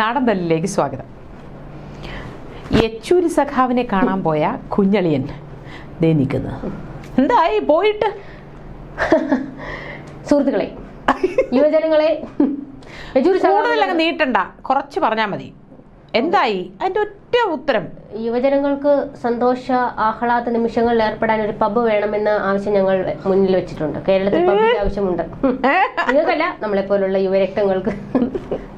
നാടൻ തല്ലിലേക്ക് സ്വാഗതം. യെച്ചൂരി സഖാവിനെ കാണാൻ പോയ കുഞ്ഞളിയൻ ദേ നിൽക്കുന്നത് എന്തായി? പോയിട്ട്. സുഹൃത്തുക്കളെ യുവജനങ്ങളെ അങ്ങ് നീട്ടണ്ട. കുറച്ച് പറഞ്ഞാൽ മതി. എന്തായി? അതിന്റെ ഒറ്റ ഉത്തരം? യുവജനങ്ങൾക്ക് സന്തോഷ ആഹ്ലാദ നിമിഷങ്ങളിൽ ഏർപ്പെടാൻ ഒരു പബ് വേണമെന്ന ആവശ്യം ഞങ്ങൾ മുന്നിൽ വെച്ചിട്ടുണ്ട്. കേരളത്തിൽ പബ്ബിന്റെ ആവശ്യമുണ്ട്. നിങ്ങൾക്കല്ല നമ്മളെ പോലുള്ള യുവരക്തങ്ങൾക്ക്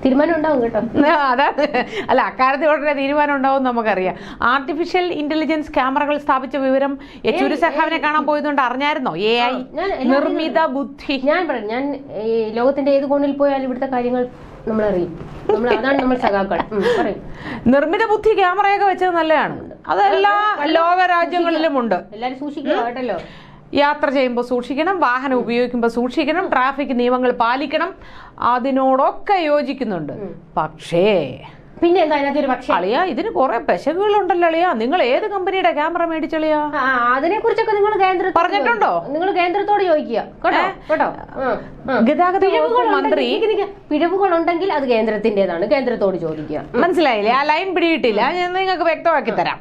തീരുമാനം ഉണ്ടാവും കേട്ടോ. അതാണ് അല്ല അക്കാര്യത്തിൽ ഉടനെ തീരുമാനം ഉണ്ടാവും നമുക്കറിയാം. ആർട്ടിഫിഷ്യൽ ഇന്റലിജൻസ് ക്യാമറകൾ സ്ഥാപിച്ച വിവരം യെച്ചൂരി സഖാവിനെ കാണാൻ പോയതുകൊണ്ട് അറിഞ്ഞായിരുന്നോ? എ ഐ നിർമ്മിത ബുദ്ധി. ഞാൻ പറയാം ഞാൻ ലോകത്തിന്റെ ഏത് കോണിൽ പോയാലും ഇവിടുത്തെ കാര്യങ്ങൾ നമ്മൾ അതാണ് നമ്മൾ സഖാക്കൾ പറയും. നിർമ്മിത ബുദ്ധി ക്യാമറയൊക്കെ വെച്ചത് നല്ലതാണ്. അതെല്ലാ ലോക രാജ്യങ്ങളിലും ഉണ്ട്. എല്ലാരും സൂക്ഷിക്കുക കേട്ടല്ലോ. യാത്ര ചെയ്യുമ്പോൾ സൂക്ഷിക്കണം വാഹനം ഉപയോഗിക്കുമ്പോൾ സൂക്ഷിക്കണം ട്രാഫിക് നിയമങ്ങൾ പാലിക്കണം അതിനോടൊക്കെ യോജിക്കുന്നുണ്ട്. പക്ഷേ പിന്നെ എന്താ അതിനകത്ത് ഒരു പക്ഷേ? അളിയ ഇതിന് കുറെ പെശകുകളുണ്ടല്ലോ അളിയ. നിങ്ങൾ ഏത് കമ്പനിയുടെ ക്യാമറ മേടിച്ചളിയാ അതിനെ കുറിച്ചൊക്കെ നിങ്ങൾ പറഞ്ഞിട്ടുണ്ടോ? നിങ്ങൾ കേന്ദ്രത്തോട് ചോദിക്കുക. കേട്ടോ. ഗതാഗത മന്ത്രി പിഴവുകൾ ഉണ്ടെങ്കിൽ അത് കേന്ദ്രത്തിന്റേതാണ് കേന്ദ്രത്തോട് ചോദിക്കുക. മനസ്സിലായില്ലേ? ആ ലൈൻ പിടിയിട്ടില്ല. ഞാൻ നിങ്ങൾക്ക് വ്യക്തമാക്കി തരാം?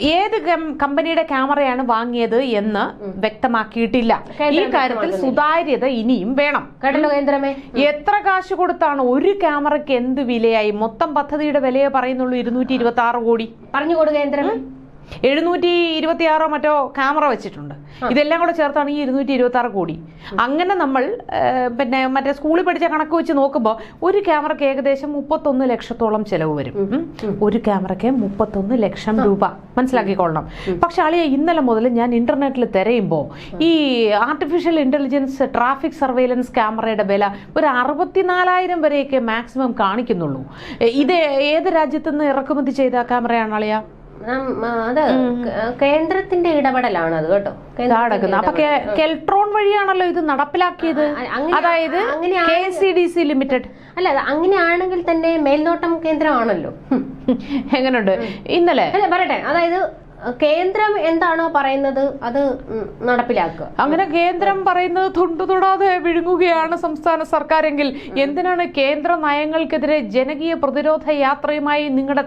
ഏത് കമ്പനിയുടെ ക്യാമറയാണ് വാങ്ങിയത് എന്ന് വ്യക്തമാക്കിയിട്ടില്ല. ഈ കാര്യത്തിൽ സുതാര്യത ഇനിയും വേണം. കേട്ടല്ലോ കേന്ദ്രമേ? എത്ര കാശ് കൊടുത്താണ് ഒരു ക്യാമറയ്ക്ക് എന്ത് വിലയായി? മൊത്തം പദ്ധതിയുടെ വിലയെ പറയുന്നുള്ളൂ ഇരുന്നൂറ്റി ഇരുപത്തി ആറ് കോടി. പറഞ്ഞു കേന്ദ്രമേ. എഴുന്നൂറ്റി ഇരുപത്തി ആറോ മറ്റോ ക്യാമറ വെച്ചിട്ടുണ്ട്. ഇതെല്ലാം കൂടെ ചേർത്താണ് ഈ ഇരുന്നൂറ്റി ഇരുപത്തി ആറ് കോടി അങ്ങനെ നമ്മൾ പിന്നെ മറ്റേ സ്കൂളിൽ പഠിച്ച കണക്ക് വെച്ച് നോക്കുമ്പോൾ ഒരു ക്യാമറയ്ക്ക് ഏകദേശം മുപ്പത്തൊന്ന് ലക്ഷത്തോളം ചെലവ് വരും. ഒരു ക്യാമറയ്ക്ക് മുപ്പത്തൊന്ന് ലക്ഷം രൂപ. മനസ്സിലാക്കിക്കൊള്ളണം പക്ഷെ അളിയ ഇന്നലെ മുതൽ ഞാൻ ഇന്റർനെറ്റിൽ തിരയുമ്പോൾ ഈ ആർട്ടിഫിഷ്യൽ ഇന്റലിജൻസ് ട്രാഫിക് സർവൈലൻസ് ക്യാമറയുടെ വില ഒരു അറുപത്തിനാലായിരം വരെയൊക്കെ മാക്സിമം കാണിക്കുന്നുള്ളൂ. ഇത് ഏത് രാജ്യത്തുനിന്ന് ഇറക്കുമതി ചെയ്ത ക്യാമറയാണ് അളിയ? അത് കേന്ദ്രത്തിന്റെ ഇടപെടലാണ് അത് കേട്ടോ. നടക്കുന്നത് അപ്പൊ കെൽട്രോൺ വഴിയാണല്ലോ ഇത് നടപ്പിലാക്കിയത്? അതായത് K C D C limited. അല്ല അങ്ങനെയാണെങ്കിൽ തന്നെ മേൽനോട്ടം കേന്ദ്രമാണല്ലോ. എങ്ങനെയുണ്ട് ഇന്നലെ പറയട്ടെ. അതായത് കേന്ദ്രം എന്താണോ പറയുന്നത് അത് നടപ്പിലാക്കുക. അങ്ങനെ കേന്ദ്രം പറയുന്നത് തൊണ്ടു തൊടാതെ വിഴുങ്ങുകയാണ് സംസ്ഥാന സർക്കാരെങ്കിൽ എന്തിനാണ് കേന്ദ്ര നയങ്ങൾക്കെതിരെ ജനകീയ പ്രതിരോധ യാത്രയുമായി നിങ്ങളുടെ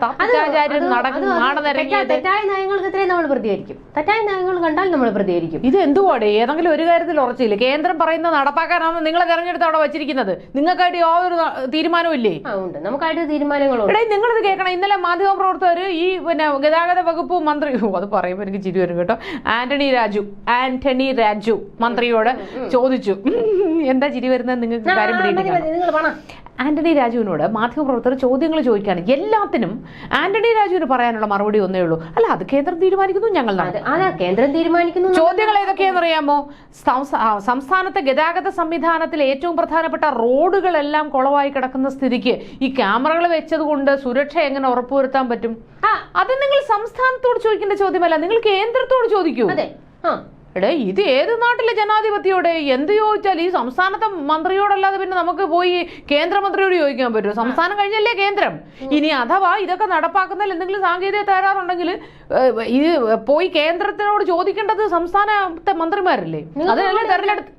നാടനിറങ്ങിയത് തെറ്റായ നയങ്ങൾക്കെതിരെ നമ്മൾ പ്രതികരിക്കും. തെറ്റായ നയങ്ങൾ കണ്ടാൽ നമ്മൾ പ്രതികരിക്കും. ഇത് എന്തുവാടെ? ഏതെങ്കിലും ഒരു കാര്യത്തിൽ ഉറച്ചില്ല? കേന്ദ്രം പറയുന്നത് നടപ്പാക്കാനാണ് നിങ്ങളെ തെരഞ്ഞെടുത്ത് അവിടെ വെച്ചിരിക്കുന്നത്. നിങ്ങൾക്കായിട്ട് യാതൊരു തീരുമാനവും ഇല്ലേ? ഉണ്ട്. നമുക്കായിട്ട് തീരുമാനങ്ങളുണ്ട്. നിങ്ങളിത് കേൾക്കണം. ഇന്നലെ മാധ്യമ പ്രവർത്തകർ ഈ പിന്നെ ഗതാഗത വകുപ്പ് മന്ത്രി അത് പറയുമ്പോൾ എനിക്ക് ചിരി വരും കേട്ടോ. ആന്റണി രാജു ആന്റണി രാജു മന്ത്രിയോട് ചോദിച്ചു. എന്താ ചിരി വരുന്നത്? നിങ്ങൾക്ക് കാര്യം പിടിയിട്ടില്ല ആന്റണി രാജുവിനോട് മാധ്യമപ്രവർത്തകർ ചോദ്യങ്ങൾ ചോദിക്കുകയാണ്. എല്ലാത്തിനും ആന്റണി രാജുവിന് പറയാനുള്ള മറുപടി ഒന്നേ ഉള്ളൂ. അല്ല അത് കേന്ദ്രം തീരുമാനിക്കുന്നു ഞങ്ങൾ അതാ കേന്ദ്രം തീരുമാനിക്കുന്നു ചോദ്യങ്ങൾ ഏതൊക്കെയാണെന്ന് അറിയാമോ? സംസ്ഥാനത്തെ ഗതാഗത സംവിധാനത്തിൽ ഏറ്റവും പ്രധാനപ്പെട്ട റോഡുകളെല്ലാം കുളവായി കിടക്കുന്ന സ്ഥിതിക്ക് ഈ ക്യാമറകൾ വെച്ചത് കൊണ്ട് സുരക്ഷ എങ്ങനെ ഉറപ്പുവരുത്താൻ പറ്റും. അത് നിങ്ങൾ സംസ്ഥാനത്തോട് ചോദിക്കേണ്ട ചോദ്യമല്ല നിങ്ങൾ കേന്ദ്രത്തോട് ചോദിക്കൂ. അതെ. ആ. എടേ ഇത് ഏത് നാട്ടിലെ ജനാധിപത്യയോടെ? എന്ത് ചോദിച്ചാൽ ഈ സംസ്ഥാനത്തെ മന്ത്രിയോടല്ലാതെ പിന്നെ നമുക്ക് പോയി കേന്ദ്രമന്ത്രിയോട് ചോദിക്കാൻ പറ്റുമോ? സംസ്ഥാനം കഴിഞ്ഞല്ലേ കേന്ദ്രം? ഇനി അഥവാ ഇതൊക്കെ നടപ്പാക്കുന്നതിൽ എന്തെങ്കിലും സാങ്കേതിക തകരാറുണ്ടെങ്കിൽ ഇത് പോയി കേന്ദ്രത്തിനോട് ചോദിക്കേണ്ടത് സംസ്ഥാനത്തെ മന്ത്രിമാരല്ലേ? അതിനല്ലേ തെരഞ്ഞെടുത്ത്.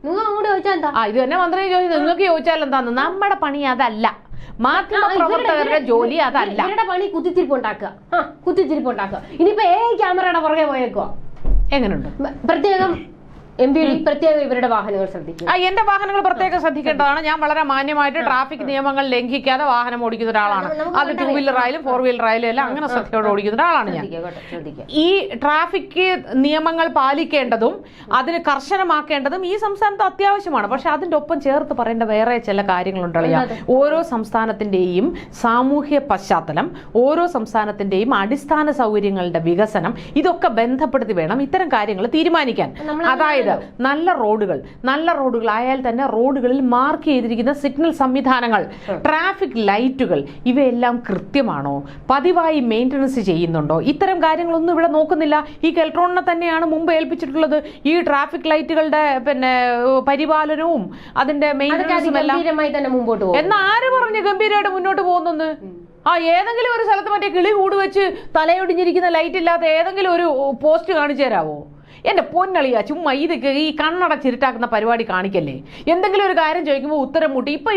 ആ ഇത് തന്നെ മന്ത്രി ചോദിച്ചു നിങ്ങൾക്ക് ചോദിച്ചാൽ എന്താന്ന്? നമ്മുടെ പണി അതല്ല. മാധ്യമ ആ, ഇവരുടെ- പ്രവർത്തകരുടെ ഇവരുടെ- ജോലി അതല്ല. പണി കുത്തിത്തിരിപ്പ് ഉണ്ടാക്കുക കുത്തിത്തിരിപ്പ് ഉണ്ടാക്കുക ഇനിയിപ്പോ ഏ ക്യാമറയുടെ പുറകെ പോയേക്കുവാ? എങ്ങനെയുണ്ട് പ്രത്യേകം എം പി പ്രത്യേകം ഇവരുടെ വാഹനങ്ങൾ ശ്രദ്ധിക്കും. എന്റെ വാഹനങ്ങൾ പ്രത്യേകം ശ്രദ്ധിക്കേണ്ടതാണ്. ഞാൻ വളരെ മാന്യമായിട്ട് ട്രാഫിക് നിയമങ്ങൾ ലംഘിക്കാതെ വാഹനം ഓടിക്കുന്ന ഒരാളാണ്. അത് ടൂ വീലർ ആയാലും ഫോർ വീലർ ആയാലും എല്ലാം അങ്ങനെ ശ്രദ്ധയോടെ ഓടിക്കുന്ന ഒരാളാണ് ഞാൻ. ഈ ട്രാഫിക് നിയമങ്ങൾ പാലിക്കേണ്ടതും അതിന് കർശനമാക്കേണ്ടതും ഈ സംസ്ഥാനത്ത് അത്യാവശ്യമാണ്. പക്ഷെ അതിന്റെ ഒപ്പം ചേർത്ത് പറയേണ്ട വേറെ ചില കാര്യങ്ങളുണ്ടല്ലോ. ഓരോ സംസ്ഥാനത്തിന്റെയും സാമൂഹ്യ പശ്ചാത്തലം ഓരോ സംസ്ഥാനത്തിന്റെയും അടിസ്ഥാന സൗകര്യങ്ങളുടെ വികസനം ഇതൊക്കെ ബന്ധപ്പെടുത്തി വേണം ഇത്തരം കാര്യങ്ങൾ തീരുമാനിക്കാൻ. അതായത് നല്ല റോഡുകൾ നല്ല റോഡുകൾ ആയാൽ തന്നെ റോഡുകളിൽ മാർക്ക് ചെയ്തിരിക്കുന്ന സിഗ്നൽ സംവിധാനങ്ങൾ ട്രാഫിക് ലൈറ്റുകൾ ഇവയെല്ലാം കൃത്യമാണോ? പതിവായി മെയിന്റനൻസ് ചെയ്യുന്നുണ്ടോ? ഇത്തരം കാര്യങ്ങളൊന്നും ഇവിടെ നോക്കുന്നില്ല. ഈ കെൽട്രോണിനെ തന്നെയാണ് മുമ്പ് ഏൽപ്പിച്ചിട്ടുള്ളത്. ഈ ട്രാഫിക് ലൈറ്റുകളുടെ പിന്നെ പരിപാലനവും അതിന്റെ മെയിന്റനൻസും എല്ലാം എന്ന് ആര് പറഞ്ഞു ഗംഭീരമായിട്ട് മുന്നോട്ട് പോകുന്നെന്ന്? ആ ഏതെങ്കിലും ഒരു സ്ഥലത്ത് മറ്റേ കിളി കൂട് വെച്ച് തലയൊടിഞ്ഞിരിക്കുന്ന ലൈറ്റ് ഇല്ലാത്ത ഏതെങ്കിലും ഒരു പോസ്റ്റ് കാണിച്ചു തരാവോ? എന്റെ പൊന്നളിയാ ചുമ്മാ ഇത് ഈ കണ്ണടച്ചിരുട്ടാക്കുന്ന പരിപാടി കാണിക്കല്ലേ? എന്തെങ്കിലും ഒരു കാര്യം ചോദിക്കുമ്പോൾ ഉത്തരം മുട്ടി. ഇപ്പൊ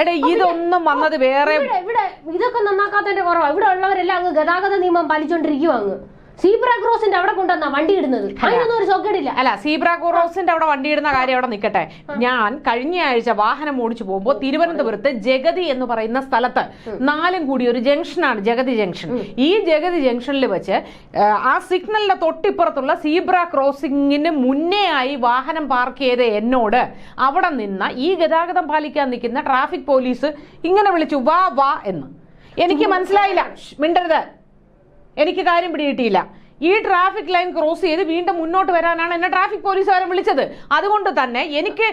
എടേ ഇതൊന്നും വന്നത് വേറെ ഇവിടെ ഇവിടെ ഇതൊക്കെ നന്നാക്കാത്തതിന്റെ കുറവാണ് ഇവിടെ ഉള്ളവരെല്ലാം അങ്ങ് ഗതാഗത നിയമം പാലിച്ചോണ്ടിരിക്കുവാ അങ്ങ്. സീബ്ര ക്രോസിന്റെ അവിടെ കൊണ്ടുവന്ന വണ്ടി ഇടുന്നത്? അതിനൊന്നും ഒരു സൊക്കേടില്ല അല്ല സീബ്ര ക്രോസിന്റെ അവിടെ വണ്ടി ഇടുന്ന കാര്യം അവിടെ നിൽക്കട്ടെ ഞാൻ കഴിഞ്ഞ ആഴ്ച വാഹനം ഓടിച്ചു പോകുമ്പോൾ തിരുവനന്തപുരത്ത് ജഗതി എന്ന് പറയുന്ന സ്ഥലത്ത് നാലും കൂടി ഒരു ജംഗ്ഷനാണ് ജഗതി ജംഗ്ഷൻ. ഈ ജഗതി ജംഗ്ഷനിൽ വെച്ച് ആ, ആ സിഗ്നലിന്റെ തൊട്ടിപ്പുറത്തുള്ള സീബ്ര ക്രോസിംഗിന് മുന്നേ ആയി വാഹനം പാർക്ക് ചെയ്ത എന്നോട് അവിടെ നിന്ന ഈ ഗതാഗതം പാലിക്കാൻ നിൽക്കുന്ന ട്രാഫിക് പോലീസ് ഇങ്ങനെ വിളിച്ചു വാ വാ എന്ന്. എനിക്ക് മനസ്സിലായില്ല. മിണ്ടരുത്. എനിക്ക് കാര്യം പിടികിട്ടിയില്ല. ഈ ട്രാഫിക് ലൈൻ ക്രോസ് ചെയ്ത് വീണ്ടും മുന്നോട്ട് വരാനാണ് എന്നെ ട്രാഫിക് പോലീസുകാരൻ വിളിച്ചത്. അതുകൊണ്ട് തന്നെ എനിക്ക്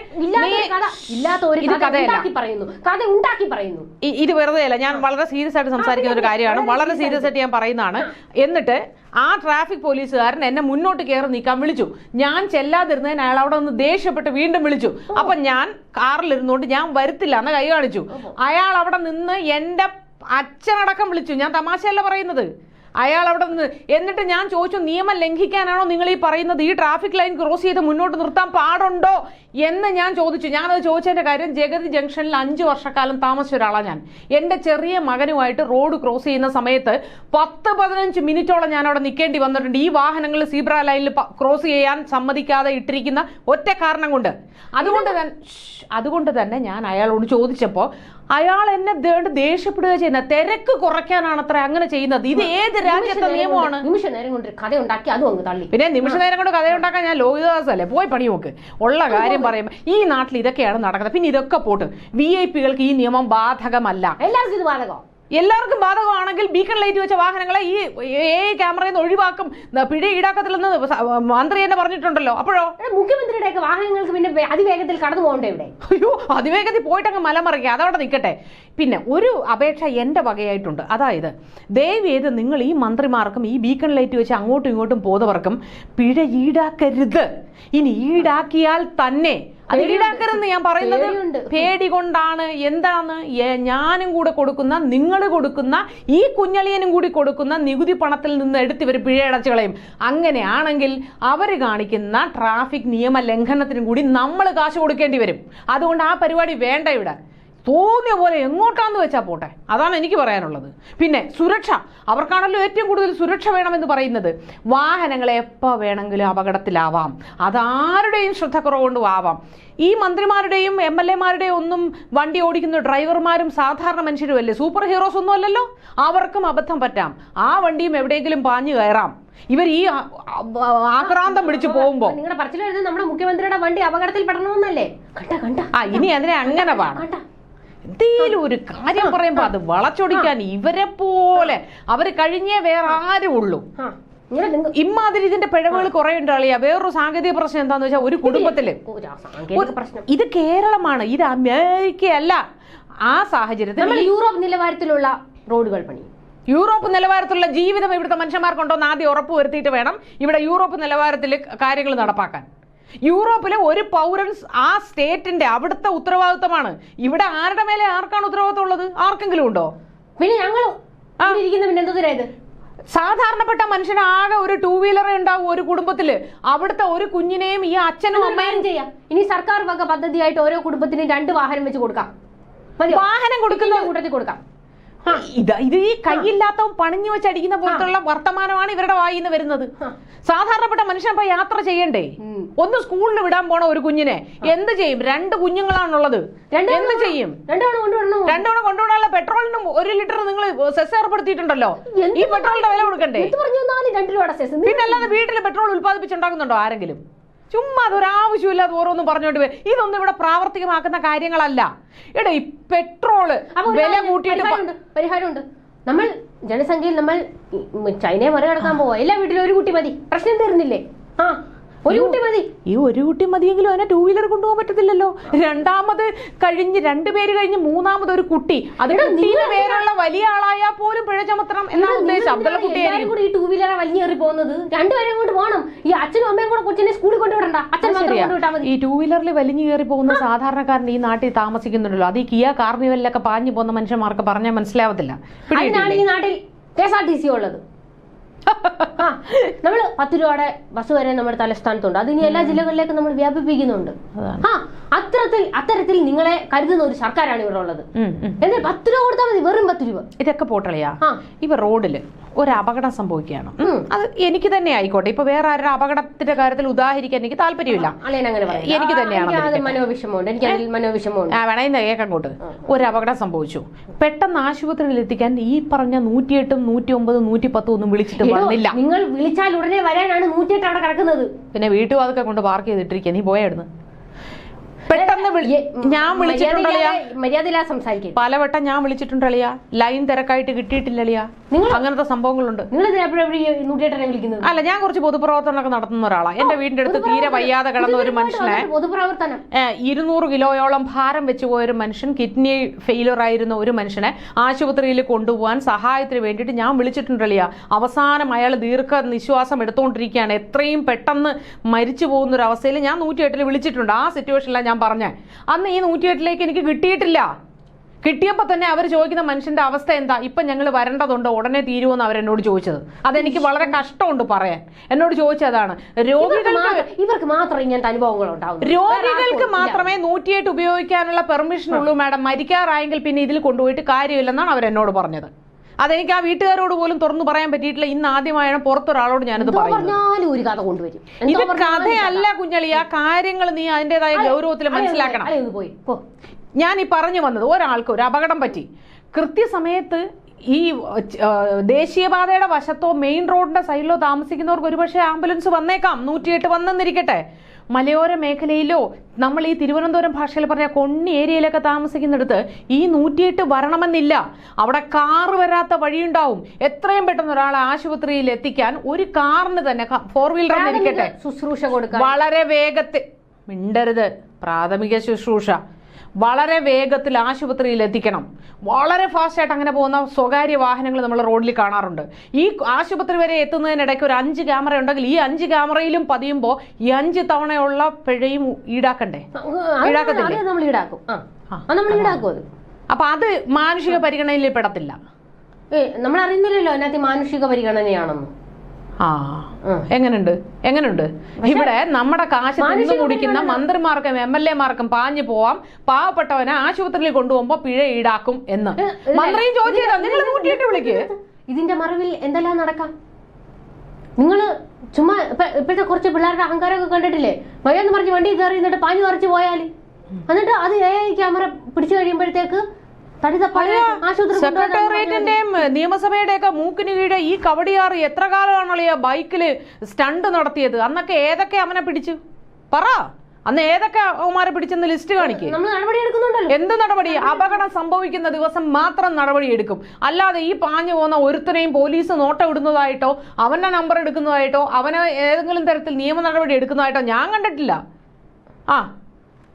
ഇത് വെറുതെ അല്ല ഞാൻ വളരെ സീരിയസ് ആയിട്ട് സംസാരിക്കുന്ന ഒരു കാര്യമാണ്. വളരെ സീരിയസ് ആയിട്ട് ഞാൻ പറയുന്നതാണ്. എന്നിട്ട് ആ ട്രാഫിക് പോലീസുകാരൻ എന്നെ മുന്നോട്ട് കയറി നിൽക്കാൻ വിളിച്ചു. ഞാൻ ചെല്ലാതിരുന്നതിന് അയാൾ അവിടെ നിന്ന് ദേഷ്യപ്പെട്ട് വീണ്ടും വിളിച്ചു. അപ്പൊ ഞാൻ കാറിലിരുന്നുകൊണ്ട് ഞാൻ വരുത്തില്ല എന്ന് കൈ കാണിച്ചു. അയാൾ അവിടെ നിന്ന് എന്റെ അച്ഛനടക്കം വിളിച്ചു. ഞാൻ തമാശയല്ല പറയുന്നത്. അയാൾ അവിടെ നിന്ന് എന്നിട്ട് ഞാൻ ചോദിച്ചു നിയമം ലംഘിക്കാനാണോ നിങ്ങൾ ഈ പറയുന്നത്? ഈ ട്രാഫിക് ലൈൻ ക്രോസ് ചെയ്ത് മുന്നോട്ട് നിർത്താൻ പാടുണ്ടോ? എന്ന് ഞാൻ ചോദിച്ചു. ഞാനത് ചോദിച്ചതിന്റെ കാര്യം ജഗതി ജംഗ്ഷനിൽ അഞ്ച് വർഷക്കാലം താമസിച്ച ഒരാളാണ് ഞാൻ. എന്റെ ചെറിയ മകനുമായിട്ട് റോഡ് ക്രോസ് ചെയ്യുന്ന സമയത്ത് പത്ത് പതിനഞ്ച് മിനിറ്റോളം ഞാൻ അവിടെ നിൽക്കേണ്ടി വന്നിട്ടുണ്ട്. ഈ വാഹനങ്ങൾ സീബ്ര ലൈനിൽ ക്രോസ് ചെയ്യാൻ സമ്മതിക്കാതെ ഇട്ടിരിക്കുന്ന ഒറ്റ കാരണം കൊണ്ട്. അതുകൊണ്ട് തന്നെ അതുകൊണ്ട് തന്നെ ഞാൻ അയാളോട് ചോദിച്ചപ്പോൾ അയാൾ എന്നെ വേണ്ട ദേഷ്യപ്പെടുക ചെയ്യുന്ന. തിരക്ക് കുറയ്ക്കാനാണ് അത്ര അങ്ങനെ ചെയ്യുന്നത്. ഇത് ഏത് രാജ്യത്തെ നിയമമാണ്? നിമിഷ നേരം കൊണ്ട് കഥ ഉണ്ടാക്കി അതും അങ്ങ് തള്ളി. പിന്നെ നിമിഷ നേരം കൊണ്ട് കഥ ഉണ്ടാക്കാൻ ഞാൻ ലോഹിതദാസ് അല്ലേ പോയി പണി നോക്ക്. ഉള്ള കാര്യം പറയുമ്പോൾ ഈ നാട്ടിൽ ഇതൊക്കെയാണ് നടക്കുന്നത്. പിന്നെ ഇതൊക്കെ പോട്ട്. വി ഐ പികൾക്ക് ഈ നിയമം ബാധകമല്ല. എല്ലാവർക്കും ഇത് ബാധകം എല്ലാവർക്കും ബാധകമാണെങ്കിൽ ബീക്കൺ ലൈറ്റ് വെച്ച വാഹനങ്ങളെ ഈ എ ക്യാമറയിൽ നിന്ന് ഒഴിവാക്കും. പിഴ ഈടാക്കത്തില്ലെന്ന് മന്ത്രി തന്നെ പറഞ്ഞിട്ടുണ്ടല്ലോ. അപ്പോഴോ? മുഖ്യമന്ത്രിയുടെ ഒക്കെ വാഹനങ്ങൾക്ക് പിന്നെ അതിവേഗത്തിൽ കടന്നു പോകണ്ടേ ഇവിടെ? അയ്യോ അതിവേഗത്തിൽ പോയിട്ടങ്ങ് മലമറിക്കുക അതവിടെ നിൽക്കട്ടെ പിന്നെ ഒരു അപേക്ഷ എന്റെ വകയായിട്ടുണ്ട്. അതായത് ദയവ് ചെയ്ത് നിങ്ങൾ ഈ മന്ത്രിമാർക്കും ഈ ബീക്കൺ ലൈറ്റ് വെച്ച് അങ്ങോട്ടും ഇങ്ങോട്ടും പോകുന്നവർക്കും പിഴ ഈടാക്കരുത്. ഇനി ഈടാക്കിയാൽ തന്നെ അത് ഈടാക്കരുതെന്ന് ഞാൻ പറയുന്നത് പേടി കൊണ്ടാണ് എന്താണ്? ഞാനും കൂടെ കൊടുക്കുന്ന നിങ്ങൾ കൊടുക്കുന്ന ഈ കുഞ്ഞളിയനും കൂടി കൊടുക്കുന്ന നികുതി പണത്തിൽ നിന്ന് എടുത്ത് ഇവർ പിഴ അടച്ചു കളയും. അങ്ങനെയാണെങ്കിൽ അവർ കാണിക്കുന്ന ട്രാഫിക് നിയമ ലംഘനത്തിനും കൂടി നമ്മൾ കാശ് കൊടുക്കേണ്ടി വരും. അതുകൊണ്ട് ആ പരിപാടി വേണ്ട ഇവിടെ. തോന്നിയ പോലെ എങ്ങോട്ടാന്ന് വെച്ചാൽ പോട്ടെ? അതാണ് എനിക്ക് പറയാനുള്ളത്. പിന്നെ സുരക്ഷ. അവർക്കാണല്ലോ ഏറ്റവും കൂടുതൽ സുരക്ഷ വേണമെന്ന് പറയുന്നത്. വാഹനങ്ങൾ എപ്പോൾ വേണമെങ്കിലും അപകടത്തിലാവാം. അതാരുടെയും ശ്രദ്ധക്കുറവുകൊണ്ടും ആവാം. ഈ മന്ത്രിമാരുടെയും എം എൽ എമാരുടെയും ഒന്നും വണ്ടി ഓടിക്കുന്ന ഡ്രൈവർമാരും സാധാരണ മനുഷ്യരും അല്ലേ സൂപ്പർ ഹീറോസ് ഒന്നും അല്ലല്ലോ? അവർക്കും അബദ്ധം പറ്റാം. ആ വണ്ടിയും എവിടെയെങ്കിലും പാഞ്ഞു കയറാം. ഇവർ ഈ ആക്രാന്തം പിടിച്ചു പോകുമ്പോ നിങ്ങളുടെ പറച്ചിലെഴുതുന്നത് നമ്മുടെ മുഖ്യമന്ത്രിയുടെ വണ്ടി അപകടത്തിൽ പെടണമെന്നല്ലേ? കണ്ട കണ്ട. ആ ഇനി അതിനെ അങ്ങനെ വേണം എന്തേലും ഒരു കാര്യം പറയുമ്പോ അത് വളച്ചൊടിക്കാൻ ഇവരെ പോലെ. അവർ കഴിഞ്ഞേ വേറെ ആരും ഉള്ളൂ. ഇമ്മാതിരി ഇതിന്റെ പിഴവുകൾ കുറെ ഉണ്ട് അളിയ. വേറൊരു സാങ്കേതിക പ്രശ്നം എന്താന്ന് വെച്ചാൽ ഒരു കുടുംബത്തിൽ ഇത് കേരളമാണ് ഇത് അമേരിക്കയല്ല. ആ സാഹചര്യത്തിൽ നമ്മൾ യൂറോപ്പ് നിലവാരത്തിലുള്ള റോഡുകൾ പണി. യൂറോപ്പ് നിലവാരത്തിലുള്ള ജീവിതം ഇവിടുത്തെ മനുഷ്യന്മാർക്കുണ്ടോന്ന് ആദ്യം ഉറപ്പ് വരുത്തിയിട്ട് വേണം ഇവിടെ യൂറോപ്പ് നിലവാരത്തിൽ കാര്യങ്ങൾ നടപ്പാക്കാൻ. യൂറോപ്പിലെ ഒരു പൗരൻ ആ സ്റ്റേറ്റിന്റെ അവിടുത്തെ ഉത്തരവാദിത്തമാണ് ഇവിടെ ആരുടെ മേലെ ആർക്കാണ് ഉത്തരവാദിത്തം ഉള്ളത് ആർക്കെങ്കിലും ഉണ്ടോ? പിന്നെ ഞങ്ങളും? പിന്നെ സാധാരണപ്പെട്ട മനുഷ്യന് ആകെ ഒരു ടൂ വീലർ ഉണ്ടാവും ഒരു കുടുംബത്തിൽ. അവിടുത്തെ ഒരു കുഞ്ഞിനെയും ഈ അച്ഛനും അമ്മയും ചെയ്യാം. ഇനി സർക്കാർ വക പദ്ധതിയായിട്ട് ഓരോ കുടുംബത്തിനും രണ്ട് വാഹനം വെച്ച് കൊടുക്കാം. വാഹനം കൊടുക്കുന്ന കൂട്ടത്തിൽ കൊടുക്കാം. ഇത് ഇത് ഈ കൈയില്ലാത്തവൻ പണിഞ്ഞു വെച്ചടിക്കുന്ന പോലത്തുള്ള വർത്തമാനമാണ് ഇവരുടെ വായിൽ നിന്ന് വരുന്നത്. സാധാരണപ്പെട്ട മനുഷ്യൻ ഇപ്പൊ യാത്ര ചെയ്യണ്ടേ? ഒന്ന് സ്കൂളിൽ വിടാൻ പോണ ഒരു കുഞ്ഞിനെ എന്ത് ചെയ്യും? രണ്ട് കുഞ്ഞുങ്ങളാണുള്ളത്. രണ്ട് എന്ത് ചെയ്യും? രണ്ടുതവണ കൊണ്ടുപോകാനുള്ള പെട്രോളിനും ഒരു ലിറ്റർ നിങ്ങൾ സെസ് ഏർപ്പെടുത്തിയിട്ടുണ്ടല്ലോ. ഈ പെട്രോളിന്റെ വില കൊടുക്കണ്ടേ? പിന്നെ അല്ലാതെ വീട്ടിൽ പെട്രോൾ ഉത്പാദിപ്പിച്ചുണ്ടാക്കുന്നുണ്ടോ ആരെങ്കിലും? ചുമ്മാ അതൊരാവശ്യമില്ലാതെ ഓരോന്നും പറഞ്ഞോണ്ട് വരും. ഇതൊന്നും ഇവിടെ പ്രാവർത്തികമാക്കുന്ന കാര്യങ്ങളല്ല. എടാ ഈ പെട്രോൾ വില കൂട്ടിയിട്ട് പരിഹാരമുണ്ട് നമ്മൾ ജനസംഖ്യയിൽ നമ്മൾ ചൈനയെ മറികടക്കാൻ പോവാ. എല്ലാ വീട്ടിലും ഒരു കുട്ടി മതി. പ്രശ്നം തീർന്നില്ലേ? ആ ഒരു കുട്ടി മതി. ഈ ഒരു കുട്ടി മതിയെങ്കിലും അതിനെ ടൂ വീലർ കൊണ്ടുപോകാൻ പറ്റത്തില്ലല്ലോ. രണ്ടാമത് കഴിഞ്ഞ് രണ്ടുപേര് കഴിഞ്ഞ് മൂന്നാമത് ഒരു കുട്ടി. അത് കുട്ടീന്റെ പേരുള്ള വലിയ ആളായ പോലും പിഴ ചമത്രം എന്നാണ് ഉദ്ദേശിച്ചത് അബ്ദുള്ള കുട്ടിയായിരിക്കും. കൂടി ഈ ടൂ വീലറെ വലിഞ്ഞേറി പോകുന്നത്. രണ്ടുപേരും അങ്ങോട്ട് പോകണം ഈ അച്ഛനും അമ്മയും കൂടെ കൊച്ചിനെ സ്കൂളിൽ കൊണ്ടുവിടണ്ട. അച്ഛൻ മാത്രം കൊണ്ടുവിട്ടാൽ മതി. ഈ ടൂ വീലറിൽ വലിഞ്ഞു കയറി പോകുന്ന സാധാരണക്കാരൻ ഈ നാട്ടിൽ താമസിക്കുന്നുണ്ടല്ലോ. അത് ഈ കിയ കാർണിവലിലൊക്കെ പാഞ്ഞു പോകുന്ന മനുഷ്യന്മാർക്ക് പറഞ്ഞാൽ മനസ്സിലാവത്തില്ല. അതിനാണ് ഈ നാട്ടിൽ K S R T C ഉള്ളത്. ആ നമ്മൾ പത്ത് രൂപയുടെ ബസ് വരെ നമ്മുടെ തലസ്ഥാനത്തുണ്ട്. അത് ഇനി എല്ലാ ജില്ലകളിലേക്കും നമ്മൾ വ്യാപിപ്പിക്കുന്നുണ്ട്. ആ അത്തരത്തിൽ അത്തരത്തിൽ നിങ്ങളെ കരുതുന്ന ഒരു സർക്കാരാണ് ഇവിടെ ഉള്ളത്. എന്നാൽ പത്ത് രൂപ കൊടുത്താൽ മതി വെറും പത്ത് രൂപ. ഇതൊക്കെ പോട്ടളിയാ. ഇവ റോഡിൽ ഒരു അപകടം സംഭവിക്കുകയാണ്. അത് എനിക്ക് തന്നെ ആയിക്കോട്ടെ. ഇപ്പൊ വേറെ ആരുടെ അപകടത്തിന്റെ കാര്യത്തിൽ ഉദാഹരിക്കാൻ എനിക്ക് താല്പര്യമില്ല. എനിക്ക് തന്നെയാണ് കേൾക്കാൻ കൂട്ട് മനോവിഷമമുണ്ട്. എനിക്ക് അതിൽ മനോവിഷമമുണ്ട്. വേണമെങ്കിൽ കേക്കങ്ങോട്ട് ഒരു അപകടം സംഭവിച്ചു. പെട്ടെന്ന് ആശുപത്രിയിൽ എത്തിക്കാൻ ഈ പറഞ്ഞ നൂറ്റിയെട്ടും നൂറ്റി ഒമ്പതും നൂറ്റി പത്തും ഒന്നും വിളിച്ചിട്ട് വന്നില്ല. നിങ്ങൾ വിളിച്ചാൽ ഉടനെ വരാനാണ് നൂറ്റിയെട്ട് അവിടെ കിടക്കുന്നത്. പിന്നെ വീട്ടുവാതൊക്കെ കൊണ്ട് പാർക്ക് ചെയ്തിട്ടിരിക്കുക. നീ പോയായിരുന്നു പെട്ടെന്ന് ഞാൻ വിളിച്ചിട്ടുണ്ടളിയാ മര്യാദയില്ലാതെ- സംസാരിക്കും പലവട്ടം ഞാൻ വിളിച്ചിട്ടുണ്ടളിയാ ലൈൻ തിരക്കായിട്ട് കിട്ടിയിട്ടില്ലളിയാ നിങ്ങൾ- അങ്ങനത്തെ സംഭവങ്ങളുണ്ട്. നിങ്ങൾ അല്ല ഞാൻ കുറച്ച് പൊതുപ്രവർത്തനമൊക്കെ നടത്തുന്ന ഒരാളാണ് എന്റെ വീടിന്റെ അടുത്ത് തീരെ വയ്യാതെ കിടന്ന ഒരു മനുഷ്യനെ പൊതുപ്രവർത്തനം. ഇരുന്നൂറ് കിലോയോളം ഭാരം വെച്ച് പോയ ഒരു മനുഷ്യൻ കിഡ്നി ഫെയിലർ ആയിരുന്ന ഒരു മനുഷ്യനെ ആശുപത്രിയിൽ കൊണ്ടുപോകാൻ സഹായത്തിന് വേണ്ടിയിട്ട് ഞാൻ വിളിച്ചിട്ടുണ്ടല്ലിയ അവസാനം അയാൾ ദീർഘ നിശ്വാസം എടുത്തുകൊണ്ടിരിക്കുകയാണ് എത്രയും പെട്ടെന്ന് മരിച്ചു പോകുന്ന ഒരു അവസ്ഥയിൽ ഞാൻ നൂറ്റി എട്ടിൽ വിളിച്ചിട്ടുണ്ട്. ആ സിറ്റുവേഷനിലാണ് ഞാൻ പറഞ്ഞത് അന്ന് ഈ നൂറ്റിയെട്ടിലേക്ക് എനിക്ക് കിട്ടിയിട്ടില്ല. കിട്ടിയപ്പോൾ തന്നെ അവർ ചോദിക്കുന്ന മനുഷ്യന്റെ അവസ്ഥ എന്താ? ഇപ്പൊ ഞങ്ങൾ വരേണ്ടതുണ്ട്? ഉടനെ തീരുമെന്ന് അവരെന്നോട് ചോദിച്ചത്. അതെനിക്ക് വളരെ കഷ്ടമുണ്ട് പറയാൻ. എന്നോട് ചോദിച്ചതാണ് രോഗികൾക്ക് ഇവർക്ക് മാത്രം ഇങ്ങനത്തെ അനുഭവങ്ങൾ ഉണ്ടാവും രോഗികൾക്ക് മാത്രമേ നൂറ്റിയെട്ട് ഉപയോഗിക്കാനുള്ള പെർമിഷൻ ഉള്ളൂ മാഡം. മരിക്കാറായെങ്കിൽ പിന്നെ ഇതിൽ കൊണ്ടുപോയിട്ട് കാര്യമില്ലെന്നാണ് അവരെന്നോട് പറഞ്ഞത്. അതെനിക്ക് ആ വീട്ടുകാരോട് പോലും തുറന്നു പറയാൻ പറ്റിയിട്ടില്ല. ഇന്ന് ആദ്യമായാണ് പുറത്തൊരാളോട് ഞാനത് പറയുന്നത്. പറഞ്ഞാലും ഒരു കഥ കൊണ്ടുവരും. ഇത് കഥയല്ല കുഞ്ഞളി ആ കാര്യങ്ങൾ നീ അതിന്റെതായ ഗൗരവത്തിൽ മനസ്സിലാക്കണം. ഞാൻ ഈ പറഞ്ഞു വന്നത് ഒരാൾക്ക് ഒരു അപകടം പറ്റി. കൃത്യസമയത്ത് ഈ ദേശീയപാതയുടെ വശത്തോ മെയിൻ റോഡിന്റെ സൈഡിലോ താമസിക്കുന്നവർക്ക് ഒരുപക്ഷെ ആംബുലൻസ് വന്നേക്കാം. നൂറ്റിയെട്ട് വന്നെന്നിരിക്കട്ടെ. മലയോര മേഖലയിലോ നമ്മൾ ഈ തിരുവനന്തപുരം ഭാഷയിൽ പറഞ്ഞ കൊണ്ണി ഏരിയയിലൊക്കെ താമസിക്കുന്നിടത്ത് ഈ നൂറ്റിയെട്ട് വരണമെന്നില്ല. അവിടെ കാർ വരാത്ത വഴിയുണ്ടാവും. എത്രയും പെട്ടെന്ന് ഒരാളെ ആശുപത്രിയിൽ എത്തിക്കാൻ ഒരു കാറിന് തന്നെ ഫോർ ഇരിക്കട്ടെ ശുശ്രൂഷ കൊടുക്കുക വളരെ വേഗത്തിൽ. മിണ്ടരുത്. പ്രാഥമിക ശുശ്രൂഷ. വളരെ വേഗത്തിൽ ആശുപത്രിയിൽ എത്തിക്കണം വളരെ ഫാസ്റ്റായിട്ട് അങ്ങനെ പോകുന്ന സ്വകാര്യ വാഹനങ്ങൾ നമ്മൾ റോഡിൽ കാണാറുണ്ട്. ഈ ആശുപത്രി വരെ എത്തുന്നതിനിടയ്ക്ക് ഒരു അഞ്ച് ക്യാമറ ഉണ്ടെങ്കിൽ ഈ അഞ്ച് ക്യാമറയിലും പതിയുമ്പോൾ ഈ അഞ്ച് തവണയുള്ള പിഴയും ഈടാക്കണ്ടേ? ഈടാക്കത്തില്ലേ? നമ്മൾ ഈടാക്കും. നമ്മൾ ഈടാക്കും അത്. അപ്പൊ അത് മാനുഷിക പരിഗണനയിൽ പെടത്തില്ല. നമ്മൾ അറിയുന്നില്ലല്ലോ അതിനകത്ത് മാനുഷിക പരിഗണനയാണെന്ന്. ആ. എങ്ങനുണ്ട്? എങ്ങനുണ്ട്? ഇവിടെ നമ്മുടെ കാശ് തിന്നു കുടിക്കുന്ന മന്ത്രിമാർക്കും എം എൽ എമാർക്കും പാഞ്ഞു പോവാം. പാവപ്പെട്ടവനെ ആശുപത്രിയിൽ കൊണ്ടുപോകുമ്പോ പിഴ ഈടാക്കും എന്ന്. മന്ത്രിയും ചോദിച്ചേരാ നിങ്ങൾ കൂട്ടിയിട്ട് വിളിക്ക്. ഇതിന്റെ മറവിൽ എന്തെല്ലാം നടക്കാം? നിങ്ങൾ ചുമ്മാ ഇപ്പൊ ഇപ്പോഴത്തെ കുറച്ച് പിള്ളേരുടെ അഹങ്കാരമൊക്കെ കണ്ടിട്ടില്ലേ? വയ്യെന്ന് പറഞ്ഞ് വണ്ടി കയറി എന്നിട്ട് പാഞ്ഞു നിറച്ച് പോയാൽ. എന്നിട്ട് അത് എ ഐ ക്യാമറ പിടിച്ചു കഴിയുമ്പോഴത്തേക്ക് സെക്രട്ടേറിയറ്റിന്റെയും നിയമസഭയുടെ ഒക്കെ മൂക്കിന് കീഴെ ഈ കവടിയാറ് എത്ര കാലമാണല്ലോ ബൈക്കിൽ സ്റ്റണ്ട് നടത്തിയത്? അന്നൊക്കെ ഏതൊക്കെ അവനെ പിടിച്ചു? പറ. അന്ന് ഏതൊക്കെ അവന്മാരെ പിടിച്ചെന്ന് ലിസ്റ്റ് കാണിക്കേ. എന്ത് നടപടി? അപകടം സംഭവിക്കുന്ന ദിവസം മാത്രം നടപടി എടുക്കും. അല്ലാതെ ഈ പാഞ്ഞു പോകുന്ന ഒരുത്തനെയും പോലീസ് നോട്ടം ഇടുന്നതായിട്ടോ അവന്റെ നമ്പർ എടുക്കുന്നതായിട്ടോ അവനെ ഏതെങ്കിലും തരത്തിൽ നിയമ നടപടി എടുക്കുന്നതായിട്ടോ ഞാൻ കണ്ടിട്ടില്ല. ആ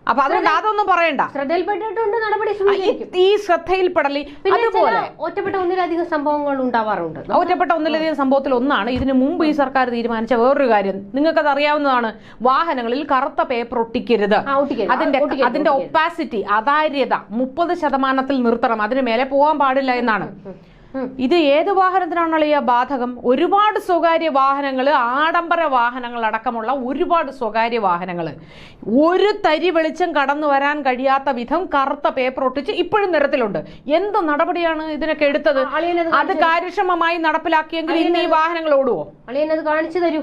അപ്പൊ അതുകൊണ്ട് അതൊന്നും പറയണ്ട. ശ്രദ്ധയിൽപ്പെട്ടിട്ടുണ്ട് നടപടി ഈ ശ്രദ്ധയിൽപ്പെടലി അതുപോലെ ഒറ്റപ്പെട്ട ഒന്നിലധികം സംഭവങ്ങൾ ഉണ്ടാവാറുണ്ട്. ഒറ്റപ്പെട്ട ഒന്നിലധികം സംഭവത്തിൽ ഒന്നാണ്. ഇതിനു മുമ്പ് ഈ സർക്കാർ തീരുമാനിച്ച വേറൊരു കാര്യം. നിങ്ങൾക്കത് അറിയാവുന്നതാണ്. വാഹനങ്ങളിൽ കറുത്ത പേപ്പർ ഒട്ടിക്കരുത്. അതിന്റെ അതിന്റെ. ഒപ്പാസിറ്റി അതാര്യത മുപ്പത് ശതമാനത്തിൽ നിർത്തണം. അതിന് മേലെ പോകാൻ പാടില്ല എന്നാണ്. ഇത് ഏത് വാഹനത്തിനാണല്ലോ ഈ ബാധകം? ഒരുപാട് സ്വകാര്യ വാഹനങ്ങൾ ആഡംബര വാഹനങ്ങൾ അടക്കമുള്ള ഒരുപാട് സ്വകാര്യ വാഹനങ്ങൾ ഒരു തരി വെളിച്ചം കടന്നു വരാൻ കഴിയാത്ത വിധം കറുത്ത പേപ്പർ ഒട്ടിച്ച് ഇപ്പോഴും നിരത്തിലുണ്ട്. എന്ത് നടപടിയാണ് ഇതിനൊക്കെ എടുത്തത്? അത് കാര്യക്ഷമമായി നടപ്പിലാക്കിയെങ്കിൽ ഇന്ന് ഈ വാഹനങ്ങൾ ഓടുവോ? അളിയനത് കാണിച്ചു തരൂ.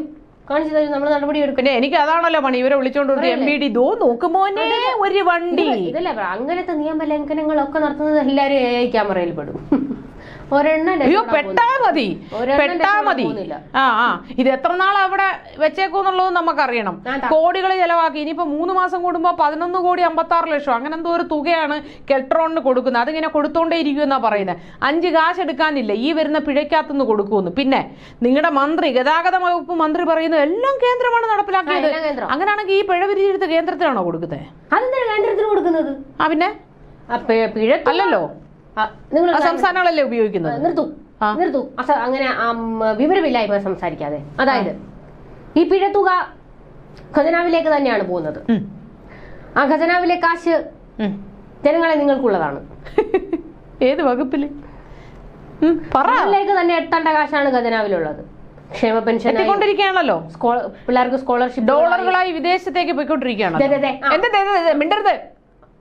കാണിച്ചു തരും. നമ്മൾ നടപടി എടുക്കും. പിന്നെ എനിക്ക് അതാണല്ലോ പണി. ഇവരെ വിളിച്ചോണ്ട് എം ബി ഡി ദോ നോക്കുമോനെ ഒരു വണ്ടി. ഇതല്ല അങ്ങനത്തെ നിയമ ലംഘനങ്ങളൊക്കെ നടത്തുന്നത് എല്ലാരും എ ഐ ക്യാമറയിൽ പെടും ഒരെണ്ണം അയ്യോ പെട്ടാ മതി. പെട്ടാ മതി. ആ ആ. ഇത് എത്ര നാൾ അവിടെ വെച്ചേക്കൂന്നുള്ളത് നമുക്കറിയണം. കോടികൾ ചെലവാക്കി. ഇനിയിപ്പോ മൂന്ന് മാസം കൂടുമ്പോ പതിനൊന്ന് കോടി അമ്പത്തി ആറ് ലക്ഷം. അങ്ങനെ എന്തോ ഒരു തുകയാണ് കെൽട്രോണിന് കൊടുക്കുന്നത്. അതിങ്ങനെ കൊടുത്തോണ്ടേ ഇരിക്കുമെന്നാ പറയുന്നത് അഞ്ച് കാശ് എടുക്കാനില്ല. ഈ വരുന്ന പിഴയ്ക്കകത്തുനിന്ന് കൊടുക്കുമെന്ന്. പിന്നെ നിങ്ങളുടെ മന്ത്രി ഗതാഗത വകുപ്പ് മന്ത്രി പറയുന്നത് എല്ലാം കേന്ദ്രമാണ് നടപ്പിലാക്കിയത്. അങ്ങനെയാണെങ്കിൽ ഈ പിഴ പിരിച്ചെടുത്ത് കേന്ദ്രത്തിലാണോ കൊടുക്കുന്നത് അതെന്താണ് കേന്ദ്രത്തിന് കൊടുക്കുന്നത്? ആ പിന്നെ? ആ, പി- അല്ലല്ലോ. നിങ്ങൾ സംസ്ഥാനങ്ങളല്ലേ ഉപയോഗിക്കുന്നത്? നിർത്തൂ. നിർത്തൂ. അങ്ങനെ വിവരമില്ലായ്മ സംസാരിക്കാതെ. അതായത് ഈ പിഴത്തുക ഖജനാവിലേക്ക് തന്നെയാണ് പോകുന്നത്. ആ ഖജനാവിലെ കാശ്. ജനങ്ങളെ നിങ്ങൾക്കുള്ളതാണ്. ഏത് വകുപ്പിൽ? ഉം, പറ. നിങ്ങളിലേക്ക് തന്നെ എത്തേണ്ട കാശാണ് ഖജനാവിലുള്ളത്. ക്ഷേമ പെൻഷൻ എത്തിക്കൊണ്ടിരിക്കുകയാണല്ലോ. പിള്ളേർക്ക് സ്കോളർഷിപ്പ് ഡോളറുകളായി വിദേശത്തേക്ക് പോയിക്കൊണ്ടിരിക്കുകയാണ് മിണ്ടരുത്.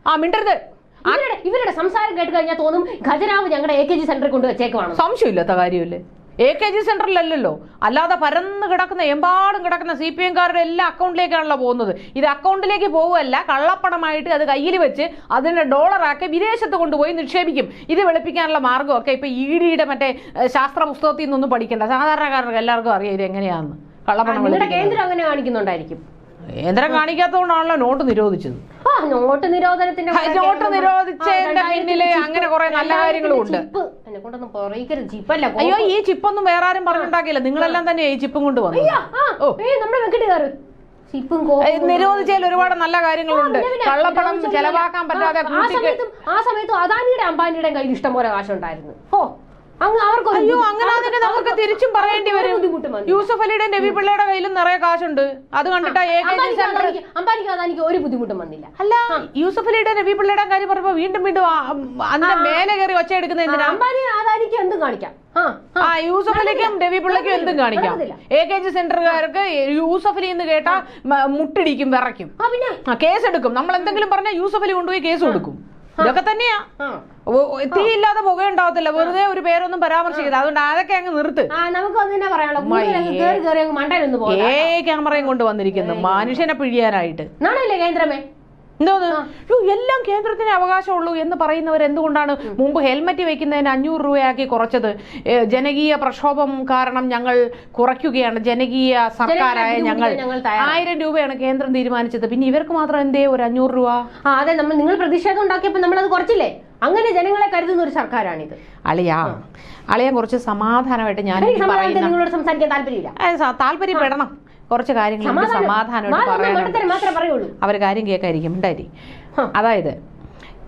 ആ മിണ്ടരുത്. ഇവരുടെ ഇവരുടെ സംസാരം കേട്ട് കഴിഞ്ഞാൽ തോന്നും ഖജനാവ് ഞങ്ങളുടെ എ കെ ജി സെന്ററിൽ കൊണ്ട് വെച്ചേക്കുവാണ്. സംശയമില്ലാത്ത കാര്യമല്ലേ? എ കെ ജി സെന്ററിലല്ലല്ലോ അല്ലാതെ പരന്ന് കിടക്കുന്ന എമ്പാടും കിടക്കുന്ന സി പി എംകാരുടെ എല്ലാ അക്കൗണ്ടിലേക്കാണല്ലോ പോകുന്നത്. ഇത് അക്കൗണ്ടിലേക്ക് പോകുമല്ല കള്ളപ്പണമായിട്ട് അത് കയ്യിൽ വെച്ച് അതിനെ ഡോളറാക്കി വിദേശത്ത് കൊണ്ടുപോയി നിക്ഷേപിക്കും. ഇത് വെളുപ്പിക്കാനുള്ള മാർഗമൊക്കെ ഇപ്പൊ ഇ ഡിയുടെ മറ്റേ ശാസ്ത്ര പുസ്തകത്തിൽ നിന്നൊന്നും പഠിക്കണ്ട. സാധാരണക്കാർക്ക് എല്ലാവർക്കും അറിയാം ഇത് എങ്ങനെയാണെന്ന് കള്ളപ്പണം കേന്ദ്രം അങ്ങനെ കാണിക്കുന്നുണ്ടായിരിക്കും. കേന്ദ്രം കാണിക്കാത്തതുകൊണ്ടാണല്ലോ നോട്ട് നിരോധിച്ചത്. നോട്ട് നിരോധനത്തിന്റെ നോട്ട് നിരോധിച്ചതിന്റെ പിന്നിൽ അങ്ങനെ കുറെ നല്ല കാര്യങ്ങളും ഉണ്ട്. അയ്യോ ഈ ചിപ്പൊന്നും വേറെ ആരും പറഞ്ഞുണ്ടാക്കില്ല നിങ്ങളെല്ലാം തന്നെ ഈ ചിപ്പും കൊണ്ട് വന്നു നിരോധിച്ചതിൽ ഒരുപാട് നല്ല കാര്യങ്ങളുണ്ട്. കള്ളപ്പണം ചെലവാക്കാൻ പറ്റാതെ ആ- സമയത്തും അദാനിയുടെ അംബാനിയുടെ കയ്യിൽ ഇഷ്ടംപോലെ കാശുണ്ടായിരുന്നു. ഓ അയ്യോ അങ്ങനെ നമുക്ക് തിരിച്ചും പറയേണ്ടി വരും. യൂസഫ് അലിയുടെ നബി പിള്ളയുടെ കയ്യിലും നിറയെ കാശുണ്ട്. അത് കണ്ടിട്ട് അംബാനിക്ക് അദാനിക്ക് ഒരു ബുദ്ധിമുട്ടും വന്നില്ല. അല്ല യൂസഫ് അലിയുടെ നബി പിള്ളയുടെ കാര്യം പറയുമ്പോ വീണ്ടും വീണ്ടും അതിന്റെ മേലെ കയറി ഒച്ച എടുക്കുന്ന അംബാനി അദാനിക്ക് എന്തും കാണിക്കാം. ആ യൂസഫ് അലിക്കും രവി പിള്ളയ്ക്കും എന്തും കാണിക്കാം. എ കെ ജി സെന്ററുകാർക്ക് യൂസഫ് അലി എന്ന് കേട്ടാ മുട്ടിടിക്കും വിറയ്ക്കും. കേസ് എടുക്കും. നമ്മൾ എന്തെങ്കിലും പറഞ്ഞാൽ യൂസഫ് അലി കൊണ്ടുപോയി കേസ് കൊടുക്കും. ഇതൊക്കെ തന്നെയാ. തീയില്ലാതെ പുക ഉണ്ടാവത്തില്ല വെറുതെ ഒരു പേരൊന്നും പരാമർശിക്കരുത്. അതുകൊണ്ട് അതൊക്കെ അങ്ങ് നിർത്ത്. ഏ. ക്യാമറയും കൊണ്ട് വന്നിരിക്കുന്നു. മനുഷ്യനെ പിഴിയാനായിട്ട്. നാണല്ലേ കേന്ദ്രമേ? എന്തോന്ന്? എല്ലാം കേന്ദ്രത്തിന് അവകാശമുള്ളൂ എന്ന് പറയുന്നവർ എന്തുകൊണ്ടാണ് മുമ്പ് ഹെൽമെറ്റ് വെക്കുന്നതിന് അഞ്ഞൂറ് രൂപയാക്കി കുറച്ചത്? ജനകീയ പ്രക്ഷോഭം കാരണം ഞങ്ങൾ കുറയ്ക്കുകയാണ്. ജനകീയ സർക്കാരായ ഞങ്ങൾ. ആയിരം രൂപയാണ് കേന്ദ്രം തീരുമാനിച്ചത്. പിന്നെ ഇവർക്ക് മാത്രം എന്തേ ഒരു അഞ്ഞൂറ് രൂപ? ആ അതെ നമ്മൾ നിങ്ങൾ പ്രതിഷേധം ഉണ്ടാക്കിയപ്പോൾ അത് കുറച്ചില്ലേ? അങ്ങനെ ജനങ്ങളെ കരുതുന്ന ഒരു സർക്കാരാണിത്. അളിയാ അളിയാൻ കുറച്ച് സമാധാനമായിട്ട് ഞാൻ താല്പര്യം താല്പര്യമില്ല. താല്പര്യപ്പെടണം. കുറച്ച് കാര്യങ്ങൾ സമാധാനമായിട്ട് പറയുള്ളൂ. അവർ കാര്യം കേൾക്കായിരിക്കും ഉണ്ടായി. അതായത്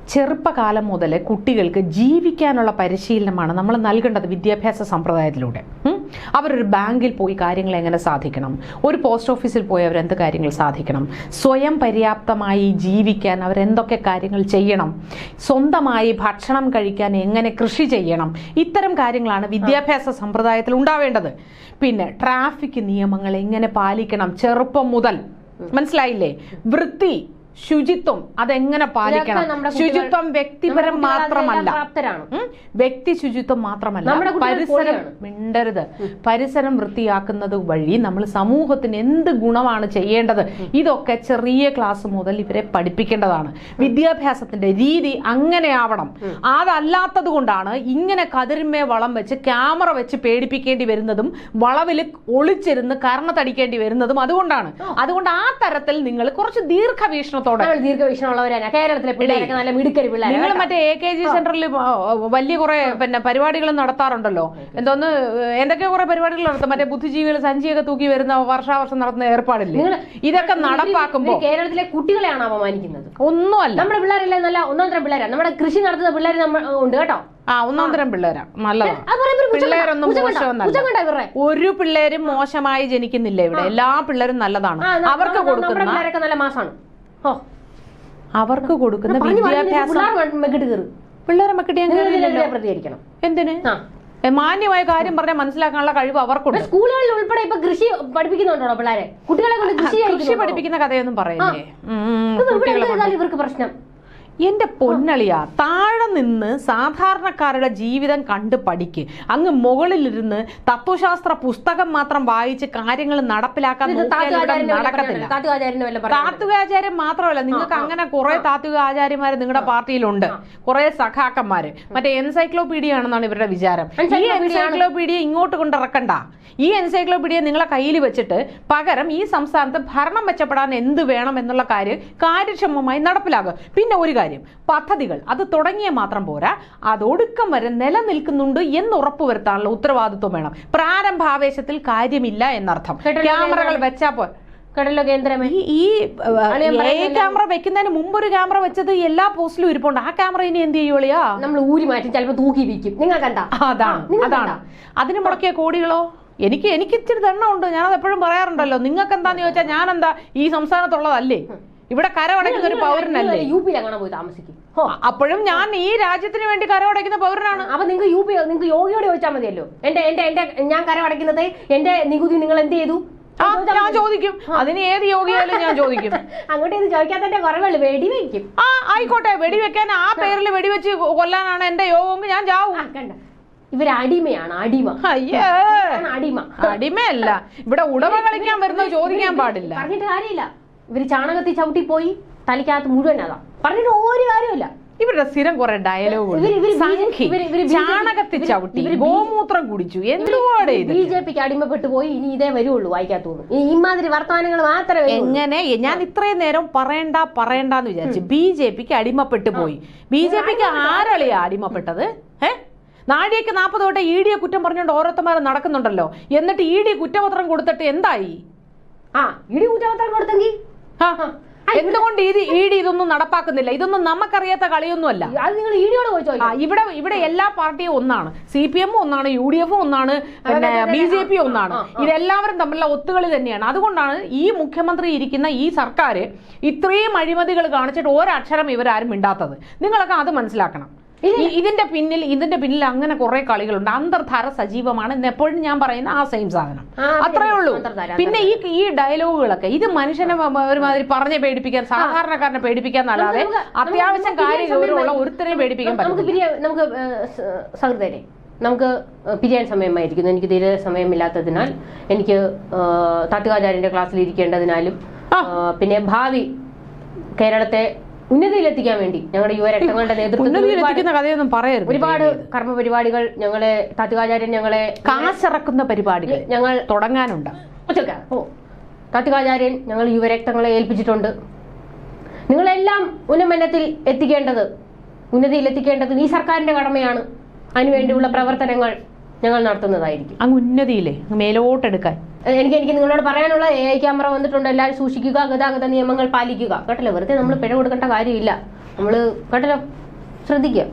ചെറുപ്പകാലം മുതൽ കുട്ടികൾക്ക് ജീവിക്കാനുള്ള പരിശീലനമാണ് നമ്മൾ നൽകേണ്ടത് വിദ്യാഭ്യാസ സമ്പ്രദായത്തിലൂടെ? അവരൊരു ബാങ്കിൽ പോയി കാര്യങ്ങൾ എങ്ങനെ സാധിക്കണം? ഒരു പോസ്റ്റ് ഓഫീസിൽ പോയി അവർ അവരെന്ത് കാര്യങ്ങൾ സാധിക്കണം? സ്വയം പര്യാപ്തമായി ജീവിക്കാൻ അവരെന്തൊക്കെ കാര്യങ്ങൾ ചെയ്യണം? സ്വന്തമായി ഭക്ഷണം കഴിക്കാൻ എങ്ങനെ കൃഷി ചെയ്യണം? ഇത്തരം കാര്യങ്ങളാണ് വിദ്യാഭ്യാസ സമ്പ്രദായത്തിൽ ഉണ്ടാവേണ്ടത്. പിന്നെ ട്രാഫിക് നിയമങ്ങൾ എങ്ങനെ പാലിക്കണം ചെറുപ്പം മുതൽ? മനസ്സിലായില്ലേ? വൃത്തി ശുചിത്വം അതെങ്ങനെ പാലിക്കണം? ശുചിത്വം വ്യക്തിപരം മാത്രമല്ല? വ്യക്തി ശുചിത്വം മാത്രമല്ല. പരിസരം. മിണ്ടരുത്. പരിസരം വൃത്തിയാക്കുന്നത് വഴി നമ്മൾ സമൂഹത്തിന് എന്ത് ഗുണമാണ് ചെയ്യേണ്ടത്? ഇതൊക്കെ ചെറിയ ക്ലാസ് മുതൽ ഇവരെ പഠിപ്പിക്കേണ്ടതാണ്. വിദ്യാഭ്യാസത്തിന്റെ രീതി അങ്ങനെ ആവണം അതല്ലാത്തത് കൊണ്ടാണ് ഇങ്ങനെ കതിരിന്മേ വളം വെച്ച് ക്യാമറ വെച്ച് പേടിപ്പിക്കേണ്ടി വരുന്നതും വളവിൽ ഒളിച്ചിരുന്ന് കർണത്തടിക്കേണ്ടി വരുന്നതും അതുകൊണ്ടാണ്. അതുകൊണ്ട് ആ തരത്തിൽ നിങ്ങൾ കുറച്ച് ദീർഘവീക്ഷണത്തോടെ ദീർഘവീക്ഷണമുള്ളവരാണ്. കേരളത്തിലെ പിള്ളേരൊക്കെ നല്ല മിടുക്കരി നിങ്ങൾ മറ്റേ എ കെ ജി സെന്ററിൽ വലിയ കുറെ പിന്നെ പരിപാടികൾ നടത്താറുണ്ടല്ലോ. എന്തോന്ന് എന്തൊക്കെ കുറെ പരിപാടികൾ നടത്തും. മറ്റേ ബുദ്ധിജീവികൾ സഞ്ചിയൊക്കെ തൂക്കി വരുന്ന വർഷാവർഷം നടത്തുന്ന ഏർപ്പാടില്ലേ? ഇതൊക്കെ നടപ്പാക്കുമ്പോൾ കേരളത്തിലെ കുട്ടികളെയാണ് അപമാനിക്കുന്നത്. ഒന്നുമല്ല. നമ്മുടെ പിള്ളേരെല്ലാം നല്ല ഒന്നാം തരം പിള്ളേരാണ് നമ്മുടെ കൃഷി നടത്തുന്ന പിള്ളേർ നമ്മൾ ഉണ്ട് കേട്ടോ. ആ ഒന്നാം തരം പിള്ളേരാ. നല്ലതാണ് പിള്ളേരൊന്നും മോശമൊന്നല്ല? ഒരു പിള്ളേരും മോശമായി ജനിക്കുന്നില്ല ഇവിടെ. എല്ലാ പിള്ളേരും നല്ലതാണ്. അവർക്ക് കൊടുക്കുന്ന നല്ല ഓ അവർക്ക് കൊടുക്കുന്ന വിദ്യാഭ്യാസം. മെക്കിട്ട് പ്രതികരിക്കണം. എന്തിന്? ആ. ഏ, മാന്യമായ കാര്യം പറഞ്ഞാൽ മനസ്സിലാക്കാനുള്ള കഴിവ് അവർക്കുണ്ട്. സ്കൂളുകളിൽ ഉൾപ്പെടെ ഇപ്പൊ കൃഷി പഠിപ്പിക്കുന്നുണ്ടോ പിള്ളേരെ? കുട്ടികളെ കൊണ്ട് കൃഷി കൃഷി ചെയ്യിക്കുന്നുണ്ടോ? പഠിപ്പിക്കുന്ന കഥയൊന്നും ഉം, ഇവിടെ കുട്ടികളെ എന്ത് ചെയ്താലും ഇവർക്ക് പ്രശ്നം? എന്റെ പൊന്നളിയ താഴെ നിന്ന് സാധാരണക്കാരുടെ ജീവിതം കണ്ട് പഠിക്ക്. അങ്ങ് മുകളിലിരുന്ന് തത്വശാസ്ത്ര പുസ്തകം മാത്രം വായിച്ച് കാര്യങ്ങൾ നടപ്പിലാക്കാൻ നടക്കത്തില്ല. പറഞ്ഞിട്ടുണ്ടോ? താത്തുകാചാര്യനെ വല്ല പറഞ്ഞു താത്വിക ആചാര്യം മാത്രമല്ല നിങ്ങൾക്ക് അങ്ങനെ കുറെ താത്വിക ആചാര്യന്മാര് നിങ്ങളുടെ പാർട്ടിയിലുണ്ട്. കുറെ സഖാക്കന്മാര്. മറ്റേ എൻസൈക്ലോപീഡിയ ആണെന്നാണ് ഇവരുടെ വിചാരം. ഈ എൻസൈക്ലോപീഡിയ ഇങ്ങോട്ട് കൊണ്ടിറക്കണ്ട ഈ എൻസൈക്ലോപീഡിയ നിങ്ങളെ കയ്യിൽ വെച്ചിട്ട് പകരം ഈ സംസ്ഥാനത്ത് ഭരണം മെച്ചപ്പെടാൻ എന്ത് വേണം എന്നുള്ള കാര്യം കാര്യക്ഷമമായി നടപ്പിലാക്കുക. പിന്നെ ഒരു കാര്യം. പദ്ധതികൾ. അത് തുടങ്ങിയ മാത്രം പോരാ. അതൊടുക്കം വരെ നിലനിൽക്കുന്നുണ്ട് എന്ന് ഉറപ്പുവരുത്താനുള്ള ഉത്തരവാദിത്വം വേണം. പ്രാരംഭാവേശത്തിൽ കാര്യമില്ല എന്നർത്ഥം. ക്യാമറകൾ വെച്ചാ പോ കടലോ കേന്ദ്രമേ ഈ ക്യാമറ വെക്കുന്നതിന് മുമ്പ് ഒരു ക്യാമറ വെച്ചത് എല്ലാ പോസ്റ്റിലും ഇരിപ്പുണ്ട്. ആ ക്യാമറ ഇനി എന്ത് ചെയ്യുവളിയാ നമ്മൾ ഊരി മാറ്റി ചിലപ്പോ തൂക്കി വിൽക്കും നിങ്ങൾ കണ്ട? അതാണ്. അതാണ്. അതിന് മുടക്കിയ കോടികളോ? എനിക്ക് എനിക്ക് ഇച്ചിരി ദണ്ണമുണ്ട് ഞാനത് എപ്പോഴും പറയാറുണ്ടല്ലോ. നിങ്ങൾക്ക് എന്താന്ന് ചോദിച്ചാൽ ഞാൻ എന്താ ഈ സംസ്ഥാനത്തുള്ളതല്ലേ? ഇവിടെ കരമടയ്ക്കുന്ന ഒരു പൗരനല്ലേ? യു പി അങ്ങനെ പോയി താമസിക്കും. അപ്പോഴും ഞാൻ ഈ രാജ്യത്തിന് വേണ്ടി കരമടയ്ക്കുന്ന പൗരനാണ്. അപ്പൊ നിങ്ങൾക്ക് യു പി നിങ്ങൾക്ക് യോഗിയോട് ചോദിച്ചാൽ മതിയല്ലോ. എന്റെ എന്റെ എന്റെ ഞാൻ കരമടയ്ക്കുന്നത് എന്റെ നികുതി നിങ്ങൾ എന്ത് ചെയ്തു? ഞാൻ ചോദിക്കും. അതിന് ഏത് യോഗിയായാലും ഞാൻ ചോദിക്കും. അങ്ങോട്ട് ഇത് ചോദിക്കാത്തതിന്റെ കുറവുള്ളൂ. വെടി വെക്കും ആ ആയിക്കോട്ടെ. വെടിവെക്കാൻ ആ പേരിൽ വെടിവെച്ച് കൊല്ലാനാണ് എന്റെ യോഗമെങ്കിൽ ഞാൻ ചാവും. ഇവർ അടിമയാണ്. അടിമ. അയ്യേ. അടിമ. അടിമയല്ല. ഇവിടെ ഉടമ കളിക്കാൻ വരുന്നത് ചോദിക്കാൻ പാടില്ല. പറഞ്ഞിട്ട് കാര്യമില്ല. ഇവർ ചാണകത്തിൽ ചവിട്ടി പോയി തലിക്കകത്ത് മുഴുവൻ അതാ പറഞ്ഞിട്ട് ഒരു കാര്യമില്ല ഇവരുടെ സ്ഥിരം കുറെ ഡയലോഗ് ചാണകത്തിൽ ചവിട്ടി. ഗോമൂത്രം കുടിച്ചു. ബി ജെ പിക്ക് അടിമപ്പെട്ടു പോയി ഇനി ഇതേ വരുള്ളൂ വായിക്കാത്തോന്നു. ഇമാതിരി വർത്തമാനങ്ങൾ മാത്രമേ. എങ്ങനെ? ഞാൻ ഇത്രയും നേരം പറയണ്ട പറയണ്ടെന്ന് വിചാരിച്ചു. ബി ജെ പിക്ക് അടിമപ്പെട്ടു പോയി. ബി ജെ പിക്ക് ആരളിയാ അടിമപ്പെട്ടത്? ഏ നാഴികക്ക് നാൽപ്പത് തൊട്ട് ഇ ഡിയെ കുറ്റം പറഞ്ഞുകൊണ്ട് ഓരോരുത്തന്മാരും നടക്കുന്നുണ്ടല്ലോ. എന്നിട്ട് ഇ ഡി കുറ്റപത്രം കൊടുത്തിട്ട് എന്തായി? ആ ഇ ഡി കുറ്റപത്രം കൊടുത്തെങ്കിൽ എന്തുകൊണ്ട് ഇത് ഈഡി ഡി ഇതൊന്നും നടപ്പാക്കുന്നില്ല? ഇതൊന്നും നമുക്കറിയാത്ത കളിയൊന്നുമല്ല. അത് നിങ്ങൾ പോയി ആ ഇവിടെ ഇവിടെ എല്ലാ പാർട്ടിയും ഒന്നാണ്. സി പി എമ്മും ഒന്നാണ് യു ഡി എഫും ഒന്നാണ് പിന്നെ ബി ജെ പി ഒന്നാണ്. ഇതെല്ലാവരും തമ്മിലുള്ള ഒത്തുകളി തന്നെയാണ്. അതുകൊണ്ടാണ് ഈ മുഖ്യമന്ത്രി ഇരിക്കുന്ന ഈ സർക്കാർ ഇത്രയും അഴിമതികൾ കാണിച്ചിട്ട് ഒരക്ഷരം ഇവരാരും മിണ്ടാത്തത്. നിങ്ങളൊക്കെ അത് മനസ്സിലാക്കണം. ഇതിന്റെ പിന്നിൽ ഇതിന്റെ പിന്നിൽ അങ്ങനെ കുറെ കളികളുണ്ട്. അന്തർധാര സജീവമാണ് എപ്പോഴും ഞാൻ പറയുന്ന ആ സെയിം സാധനം. അത്രേ ഉള്ളൂ. പിന്നെ ഈ ഈ ഡയലോഗുകളൊക്കെ ഇത് മനുഷ്യനെ ഒരുമാതിരി പറഞ്ഞ് പേടിപ്പിക്കാൻ സാധാരണക്കാരനെ പേടിപ്പിക്കാൻ അല്ലാതെ അത്യാവശ്യം കാര്യങ്ങളുള്ള ഒരുത്തരെ പേടിപ്പിക്കാൻ നമുക്ക് നമുക്ക് നമുക്ക് പിരിയാൻ സമയമായിരിക്കുന്നു. എനിക്ക് തീരെ സമയമില്ലാത്തതിനാൽ എനിക്ക് തട്ടുകാചാര്യന്റെ ക്ലാസ്സിൽ ഇരിക്കേണ്ടതിനാലും പിന്നെ ഭാവി കേരളത്തെ ഉന്നതിയിലെത്തിക്കാൻ വേണ്ടി ഞങ്ങളുടെ യുവരക്തങ്ങളുടെ നേതൃത്വത്തിൽ ഒരുപാട് കഥയൊന്നും പറയരുത്. ഒരുപാട് കർമ്മ പരിപാടികൾ ഞങ്ങളെ താത്വികാചാര്യൻ ഞങ്ങളെ കാശിറക്കുന്ന പരിപാടികൾ ഞങ്ങൾ തുടങ്ങാനുണ്ട്. ഓ തട്ടുകാചാര്യൻ ഞങ്ങൾ യുവരക്തങ്ങളെ ഏൽപ്പിച്ചിട്ടുണ്ട്. നിങ്ങളെല്ലാം ഉന്നമനത്തിൽ എത്തിക്കേണ്ടത് ഉന്നതിയിൽ എത്തിക്കേണ്ടത് ഈ സർക്കാരിന്റെ കടമയാണ്. അതിനുവേണ്ടിയുള്ള പ്രവർത്തനങ്ങൾ ഞങ്ങൾ നടത്തുന്നതായിരിക്കും. അങ്ങ് ഉന്നതിയില്ലേ? മേലോട്ടെടുക്കാൻ. എനിക്ക് എനിക്ക് നിങ്ങളോട് പറയാനുള്ള എ ഐ ക്യാമറ വന്നിട്ടുണ്ട്. എല്ലാവരും സൂക്ഷിക്കുക ഗതാഗത നിയമങ്ങൾ പാലിക്കുക. കേട്ടല്ലോ? വെറുതെ നമ്മൾ പിഴ കൊടുക്കേണ്ട കാര്യമില്ല. നമ്മൾ കേട്ടല്ലോ? ശ്രദ്ധിക്കുക.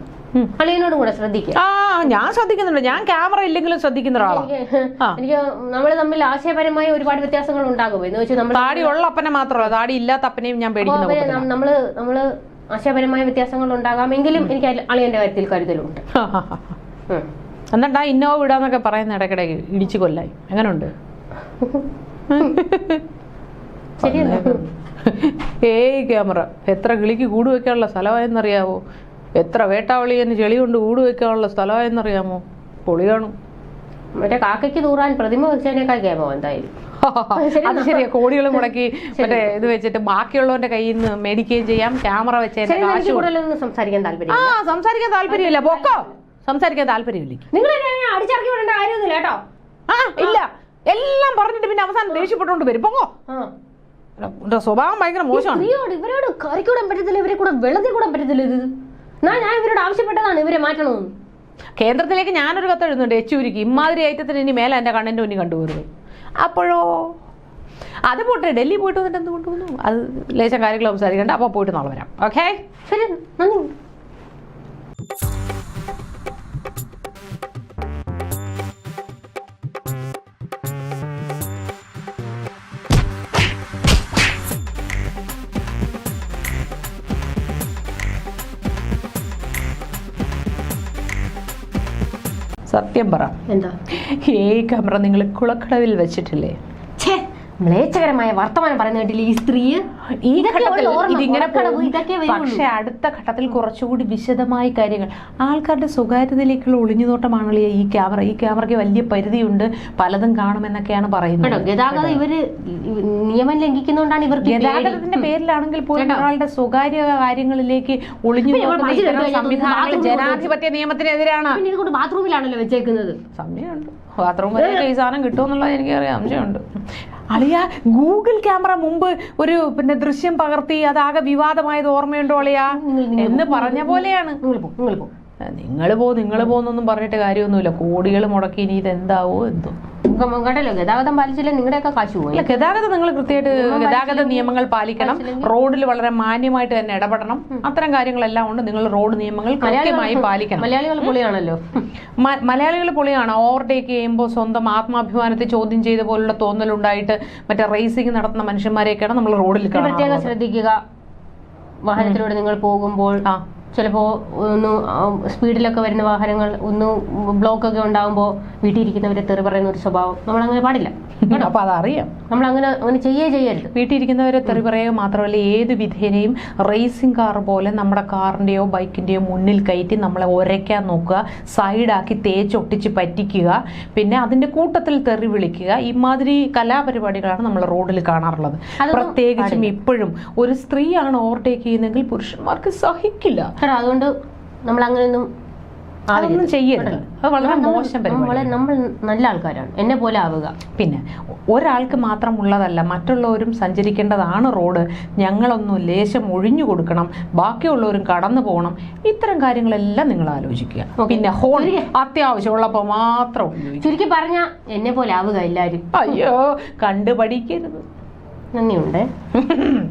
അളിയനോടും കൂടെ ശ്രദ്ധിക്കുക. ആ ഞാൻ ശ്രദ്ധിക്കുന്നുണ്ട്. ഞാൻ ക്യാമറ ഇല്ലെങ്കിലും ശ്രദ്ധിക്കുന്ന ഒരാളാണ് എനിക്ക് നമ്മൾ തമ്മിൽ ആശയപരമായ ഒരുപാട് വ്യത്യാസങ്ങൾ ഉണ്ടാകും എന്ന് വെച്ചാൽ നമ്മൾ താടി ഉള്ള അപ്പനെ മാത്രമല്ല താടി ഇല്ലാത്ത അപ്പനെയും ഞാൻ പേടിക്കുന്നു നമ്മൾ നമ്മൾ ആശയപരമായ വ്യത്യാസങ്ങൾ ഉണ്ടാകാമെങ്കിലും എനിക്ക് അളിയന്റെ കാര്യത്തിൽ കരുതലുണ്ട്. എന്നിട്ടാ ഇന്നോവ വിടാന്നൊക്കെ പറയുന്ന ഇടയ്ക്കിടയ്ക്ക് ഇടിച്ചു കൊല്ലായി. എങ്ങനെയുണ്ട് ശരിയല്ലേ? ഏയ് ക്യാമറ എത്ര കിളിക്ക് കൂട് വെക്കാനുള്ള സ്ഥലമായെന്നറിയാവോ? എത്ര വേട്ടാവളിയന് ചെളി കൊണ്ട് കൂട് വെക്കാനുള്ള സ്ഥലമായെന്നറിയാമോ? പൊളി കാണും. മറ്റേ കാക്കയ്ക്ക് തൂറാൻ പ്രതിമ വെച്ചതിനേക്കാൾ ക്യാമോ എന്തായാലും അത് ശരിയാ. കോടികൾ മുടക്കി മറ്റേ ഇത് വെച്ചിട്ട് ബാക്കിയുള്ളവന്റെ കയ്യിൽ നിന്ന് മേടിക്കുകയും ചെയ്യാം. ക്യാമറ വെച്ചതിന്റെ കാശ് സംസാരിക്കാൻ താല്പര്യം ആ സംസാരിക്കാൻ താല്പര്യമില്ല. പൊക്കോ. സംസാരിക്കാൻ താല്പര്യമില്ല? നിങ്ങൾ എന്നെ അടിച്ചിറക്കി വിടേണ്ട കാര്യമൊന്നുമില്ല കേട്ടോ. ആ ഇല്ല. എല്ലാം പറഞ്ഞിട്ട് പിന്നെ അവസാനം ദേഷ്യപ്പെട്ടുകൊണ്ട് വരും. പോകോ എന്റെ സ്വഭാവം ഭയങ്കര മോശമാണ്. ഇവരോട് ഇവരോട് കറിക്കൂടാൻ പറ്റത്തില്ല ഇവരെ കൂടെ വെള്ളത്തിൽ കൂടാൻ പറ്റത്തില്ല ഇത്. ഞാൻ ഇവരോട് ആവശ്യപ്പെട്ടതാണ് ഇവരെ മാറ്റണമെന്ന് കേന്ദ്രത്തിലേക്ക് ഞാനൊരു കത്ത് എഴുതുന്നുണ്ട് എച്ചൂരിക്ക് ഇമാതിരി ഐറ്റത്തിന് ഇനി മേലെ എന്റെ കണ്ണന്റെ മുന്നിൽ കണ്ടുപോരുത്. അപ്പോഴോ? അത് പോട്ടെ ഡൽഹി പോയിട്ട് വന്നിട്ട് എന്ത് കൊണ്ടുപോകുന്നു അത് ലേശം കാര്യങ്ങൾ സംസാരിക്കണ്ട. അപ്പോൾ പോയിട്ട് നാളെ വരാം. ഓക്കെ? ശരി നന്ദി. സത്യം പറ. എന്താ? കമറ ക്യാമറ നിങ്ങൾ കുളക്കടവിൽ വെച്ചിട്ടില്ലേ? ഛേ മ്ലേച്ഛകരമായ വർത്തമാനം പറയുന്ന കേട്ടില്ല ഈ സ്ത്രീ? ഈ ഘട്ടത്തിൽ ഇതിങ്ങനെ. പക്ഷെ അടുത്ത ഘട്ടത്തിൽ കുറച്ചുകൂടി വിശദമായ കാര്യങ്ങൾ. ആൾക്കാരുടെ സ്വകാര്യതയിലേക്കുള്ള ഒളിഞ്ഞുനോട്ടമാണല്ലോ ഈ ക്യാമറ ഈ ക്യാമറയ്ക്ക് വലിയ പരിധിയുണ്ട്. പലതും കാണുമെന്നൊക്കെയാണ് പറയുന്നത്. ഗതാഗതം ഇവർ നിയമം ലംഘിക്കുന്നതുകൊണ്ടാണ് ഇവർക്ക്. ഗതാഗതത്തിന്റെ പേരിലാണെങ്കിൽ പോലും ഒരാളുടെ സ്വകാര്യ കാര്യങ്ങളിലേക്ക് ഒളിഞ്ഞു ജനാധിപത്യ നിയമത്തിനെതിരാണ്. ബാത്റൂമിലാണല്ലോ വെച്ചേക്കുന്നത്. സംശയമുണ്ട് ബാത്റൂം വരെ ഈ സാധനം കിട്ടുമെന്നുള്ളത് എനിക്കറിയാം. സംശയമുണ്ട്. അളിയ ഗൂഗിൾ ക്യാമറ മുമ്പ് ഒരു പിന്നെ ദൃശ്യം പകർത്തി അതാകെ വിവാദമായത് ഓർമ്മയുണ്ടോ അളിയ? നിങ്ങൾ- നിങ്ങൾ എന്ന് പറഞ്ഞ പോലെയാണ്. നിങ്ങൾ പോ നിങ്ങൾ പോ. നിങ്ങൾ പോ നിങ്ങൾ പോന്നൊന്നും പറഞ്ഞിട്ട് കാര്യമൊന്നുമില്ല. കോടികൾ മുടക്കി ഇനി ഇത് എന്താവോ എന്തോ. കണ്ടല്ലോ ഗതാഗതം പാലിച്ചില്ലേ? നിങ്ങളുടെയൊക്കെ കാശ് പോയി. അല്ല ഗതാഗതം നിങ്ങൾ കൃത്യമായിട്ട് ഗതാഗത നിയമങ്ങൾ പാലിക്കണം. റോഡിൽ വളരെ മാന്യമായിട്ട് തന്നെ ഇടപെടണം. അത്തരം കാര്യങ്ങളെല്ലാം ഉണ്ട്. നിങ്ങൾ റോഡ് നിയമങ്ങൾ കൃത്യമായി പാലിക്കണം. മലയാളികൾ പൊളിയാണല്ലോ. മലയാളികൾ പൊളിയാണ്. ഓവർടേക്ക് ചെയ്യുമ്പോൾ സ്വന്തം ആത്മാഭിമാനത്തെ ചോദ്യം ചെയ്ത പോലുള്ള തോന്നലുണ്ടായിട്ട് മറ്റേ റേസിംഗ് നടത്തുന്ന മനുഷ്യന്മാരെയൊക്കെയാണ് നമ്മൾ റോഡിൽ പ്രത്യേകം ശ്രദ്ധിക്കുക. വാഹനത്തിലൂടെ നിങ്ങൾ പോകുമ്പോൾ ആ ചിലപ്പോ ഒന്ന് സ്പീഡിലൊക്കെ വരുന്ന വാഹനങ്ങൾ ഒന്ന് ബ്ലോക്ക് ഒക്കെ ഉണ്ടാകുമ്പോൾ വീട്ടിൽ ഇരിക്കുന്നവരെ തെറി പറയുന്ന ഒരു സ്വഭാവം നമ്മൾ അങ്ങനെ പാടില്ല അപ്പൊ അതറിയാം. നമ്മൾ അങ്ങനെ അങ്ങനെ ചെയ്യേ ചെയ്യരുത്. വീട്ടിലിരിക്കുന്നവരെ തെറി പറയുക മാത്രമല്ല ഏത് വിധേനയും റേസിംഗ് കാർ പോലെ നമ്മുടെ കാറിന്റെയോ ബൈക്കിന്റെയോ മുന്നിൽ കയറ്റി നമ്മളെ ഒരയ്ക്കാൻ നോക്കുക സൈഡാക്കി തേച്ചൊട്ടിച്ച് പറ്റിക്കുക പിന്നെ അതിന്റെ കൂട്ടത്തിൽ തെറി വിളിക്കുക ഇമാതിരി കലാപരിപാടികളാണ് നമ്മൾ റോഡിൽ കാണാറുള്ളത്. പ്രത്യേകിച്ചും ഇപ്പോഴും ഒരു സ്ത്രീയാണ് ഓവർടേക്ക് ചെയ്യുന്നതെങ്കിൽ പുരുഷന്മാർക്ക് സഹിക്കില്ല. കേട്ടോ അതുകൊണ്ട് നമ്മൾ അങ്ങനെയൊന്നും. അതൊന്നും ചെയ്യരുത്. അത് വളരെ മോശം പരിപാടി നമ്മൾ നല്ല ആൾക്കാരാണ്. എന്നെ പോലെ ആവുക. പിന്നെ ഒരാൾക്ക് മാത്രമുള്ളതല്ല മറ്റുള്ളവരും സഞ്ചരിക്കേണ്ടതാണ് റോഡ്. ഞങ്ങളൊന്നും ലേശം ഒഴിഞ്ഞു കൊടുക്കണം. ബാക്കിയുള്ളവരും കടന്നു പോകണം. ഇത്തരം കാര്യങ്ങളെല്ലാം നിങ്ങൾ ആലോചിക്കുക. പിന്നെ ഹോൺ അത്യാവശ്യമുള്ളപ്പോൾ മാത്രം ചുരുക്കി പറഞ്ഞ എന്നെ പോലെ ആവുക എല്ലാവരും അയ്യോ കണ്ടു പഠിക്കരുത് നന്ദിയുണ്ട്.